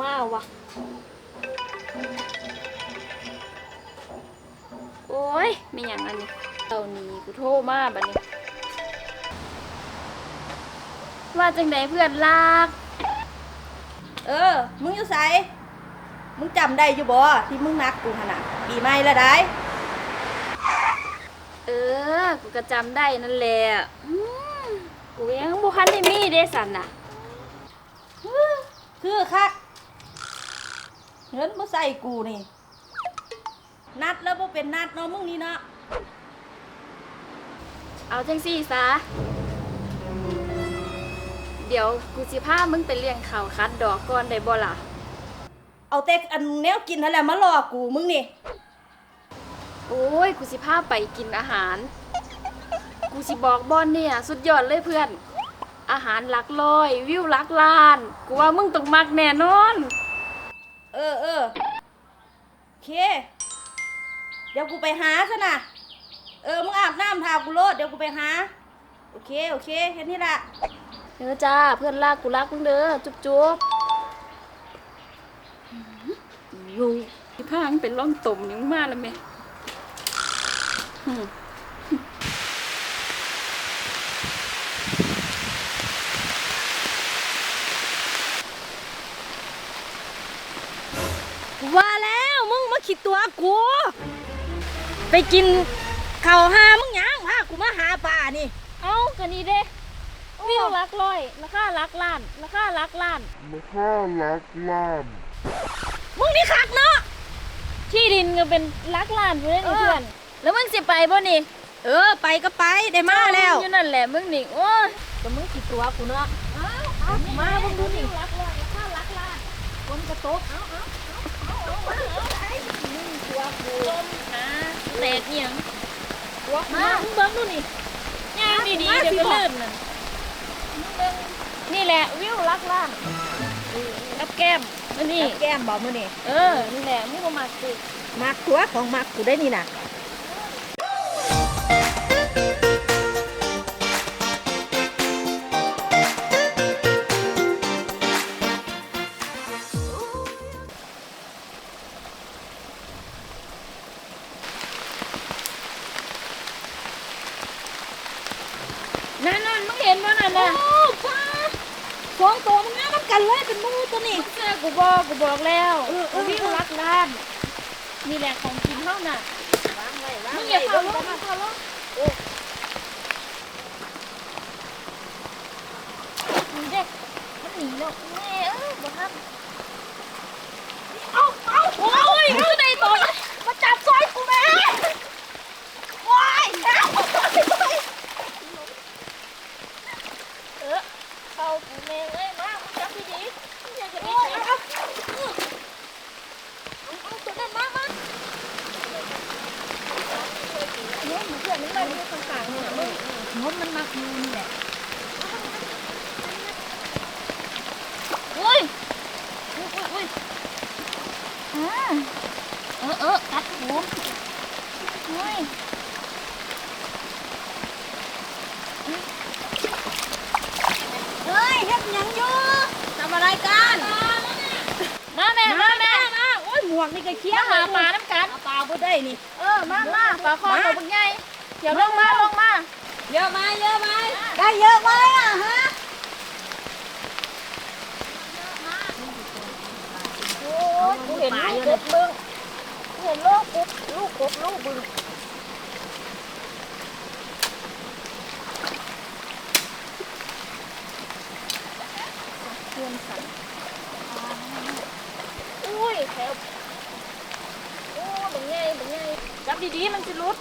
มาวะโอ้ยไม่อย่างอันนี้เอานี่กูโทรมาบัดนี้ ว่าจังไดเพื่อนลาก เออ มึงอยู่ไสมึงจำได้อยู่บ่ที่มึงนัดกูขนาดปีใหม่ละได้ เออ กูก็จำได้นั่นแหละอืมกูยังบ่คันได้มีเด้สันน่ะ คือคัก เงินมาใส่กูนี่ นัดแล้วบ่เป็นนัดเนาะมึงนี่เนาะเอาจังซี่ซะ เดี๋ยวกูสิพามึงไปเลี้ยงข้าวคัดดอกก่อนได้บ่ล่ะ เอาแต่อันแนวกินนั่นแหละมาหลอกกูมึงนี่ โอ้ย กูสิพาไปกินอาหาร กูสิบอกบอนเนี่ย สุดยอดเลยเพื่อน อาหารหลักร้อย วิวหลักล้าน กูว่ามึงต้องมักแน่นอน เออเออโอเค เดี๋ยวกูไปหาซะนะเออมึงอาบน้ำทากูโลดเดี๋ยวกูไปหา โอเคโอเคแค่นี้ละเออจ้าเพื่อนลากกูรักมึงเด้อจุ๊บจุ๊บอยู่ที่พางเป็นร่องต่มยังมากเลยแม่อืม ว่าแล้วมึงมาขีด ตัวกู ไปกินข้าวหามึงหยังพากูมาหาป่านี่ เอ้ากันนี้เด้วิวหลักร้อยราคาหลักล้านราคาหลักล้าน Maka laklan. มึงนี่คักเนาะ ที่ดินก็เป็นหลักล้านอยู่เลยนี่เออ เพื่อนแล้วมึงสิไปบ่นี่เออ ไปก็ไปได้มาแล้ว อยู่นั่นแหละมึงนี่โอ้ยก็มึงขีดตัวกูเนาะมามึงดูนี่หลักร้อยราคาหลักล้านคนกระตกเอาเอาเอาเอา เอาเอามึงตัวกูต้มหาเศษเอียงตัวมามึงเบิ่งดูนี่ย่างดีๆเดี๋ยวก็ลื่นนั่นมึงเบิ่งนี่แหละวิวหลักล้านกับแก้มนั่นนี่แก้มบอกมึงนี่เออนี่แหละมึงก็มาสิมักตัวของมักกูได้นี่น่ะ มึงเห็นมั้ยนั่นะป้าสองตัวมึงน่ามันกันเลยเป็นมูตัวนี่เสื้อกูบอกกูบอกแล้วเออเออวิวรักล้านนี่แหละของกินเท่าน่ะวางไว้วางมึงไว้อย่าเผาลเบิ่งงมึงเผาลงนี่เด็กมันหนีแล้วแม่เอ้ยบ่ทัน เอาเอา โอ้ยมึงได้ตัว มาจับซอยกูแม่ว้ายเอา เออเข้ากูแม่เอ้ยมามึงจับดีๆมึงอย่าจะไป โอ้ย เจ็บ เอา เอาตัวนั้นมามาเนี่ยมึ งเพื่อนมึงมาดูข้างๆเนี่ยมึงงมมันมักอยู่นี่แหละอุ้ยอุ้ยอุ้ยอุ้ยอ่าเออเออกัดหูอุ้ยเฮ้ยเฮ็ดหยังอยู่ทำอะไรกันมาแม่มาแม่มาโอ้ยหมวกนี่ก็เคี้ยมาวหาปลาน้ำกันเอาปลาบ่ได้นี่เออมามาปลาคอตัวบึกใหญ่เดี๋ยวลงมาลงมา เยอะไหมเยอะไหมได้เยอะไหมอะฮะโอ้ยกูเห็นลูกกบบึงกูเห็นลูกกบลูกกบลูกบึงเพื่อนสันอุ้ยแถวโอ้บึงใหญ่บึงใหญ่จับดีๆมันจะรุด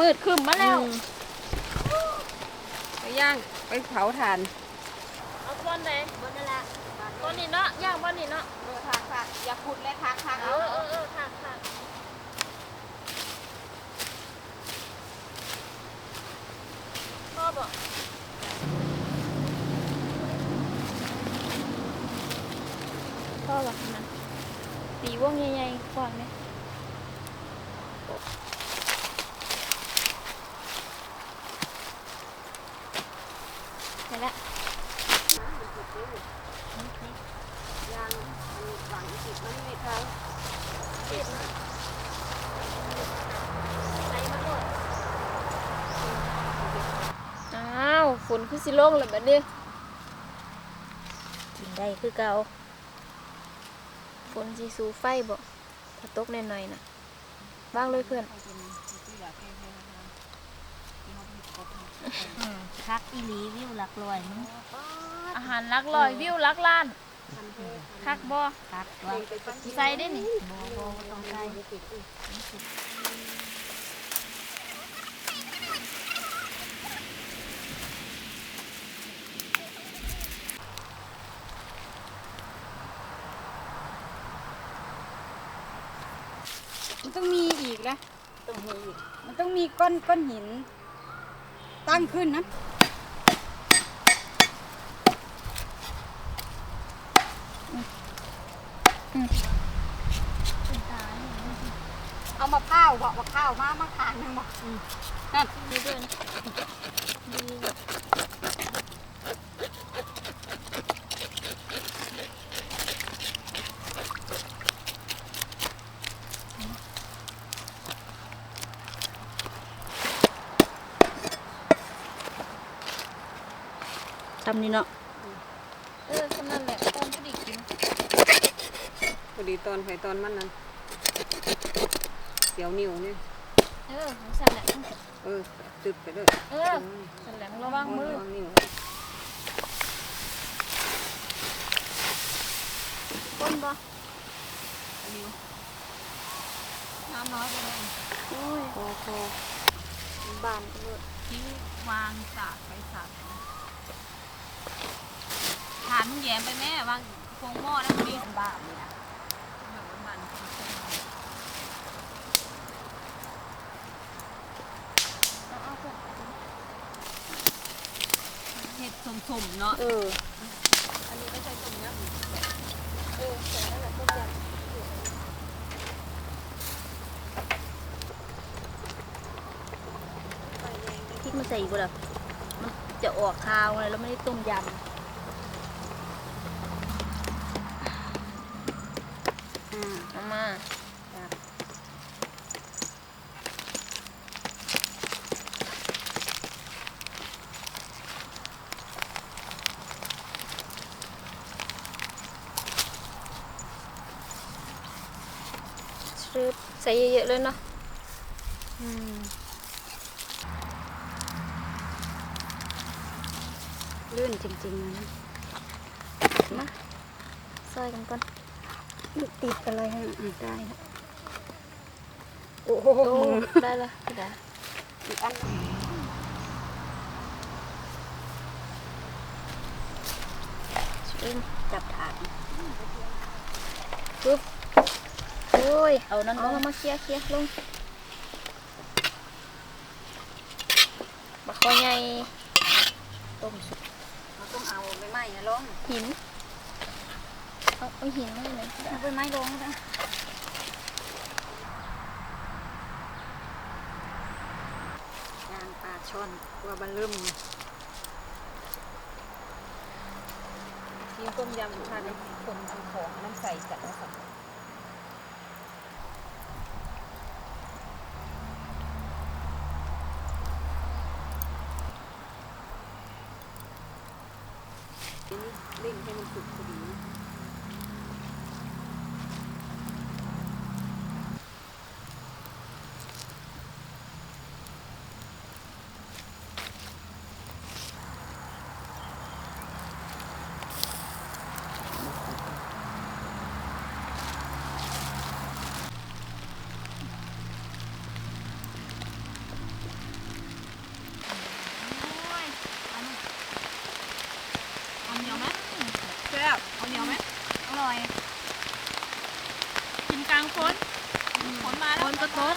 มืดขึ้นมาแล้ว ไปย่าง ไปเผาถ่าน เอาก้อนไหนบนนั่นแหละก้อนนี้เนาะ ย่างก้อนนี้เนาะเออทักทักอย่าขุดเลยทักทักเอเอาอเออเออค่ะค่ะพ่อบอกพ่อบอกนะตีวงใหญ่ๆก่อนไหมไปละ ย่างมันหวังจิตมันไม่เท้า อ้าวฝนคือ สิโล่งเลยแบบนี้กินได้คือเก่าฝนสีสูไฟบ่ถ้าตกหน่อยๆนะว่างเลยเพื่อนคักอีหลีวิวหลักลอยมึงอาหารลักลอยวิวลักล้านคักบ่คักว่าใส่ได้นี่บ่บ่บ่ต้องใส่มัน ต้องมีอีกนะต้องมีอีกมันต้องมีก้อนก้อนหิน ตั้งขึ้นนะเอามาข้าวบอกมาข้าวมามาขางหนึงบอกนั่นนี่ด้วยนะดี ทำนี่เนาะเออขนาดแหละตอนก็ดีกินพอดีตอนไฟตอนมันนั้นเสียวนิ้วเนี่ยเออของสั่นแหละเออตึบไปเลยเออสั่นแหละระวังมือระวังนิ้วก้นบ่น้ำน้อยไปเลยโอ้ยพอพอบานไปเลยทิ้งวางสาดไปสาด ไปฐานมึงแยมไปแม่วางพวงหม้อแล้วมีบ้าเลยนะแบบว่ามันเห็ดสมๆเนาะเอออันนี้ก็ใช้ต้มยำเออใส่นั่นแหละต้มยำพริกมันใส่อีกบ่ล่ะมันจะออกคาวไงแล้วไม่ได้ต้มยำ อ่าเอามาชืบใส่เยอะๆเลยเนาะอืมลื่นจริงๆนะมาซอยกันก่อน ติดอะไรฮะอะได้ละโอ้โหโอ้ได้ละได้อีกอันชืบจับถาดปึ๊บโอ้ย เอานั่นลงมาเคลียร์เคลียร์ลงบักคอใหญ่ต้มสุกเราต้องเอาใบไหม้นะลงหิน เอาเอาหินมาเลยเอาไปไม้ลงนะยางปลาช่อนตัวบะลึมทิ้งต้มยำทานคนทำของน้ำใส่กันแล้วค่ะ เร่ะเอาเหนียวไหมอร่อย กินกลางฝนฝนมาแล้วฝนก็ตก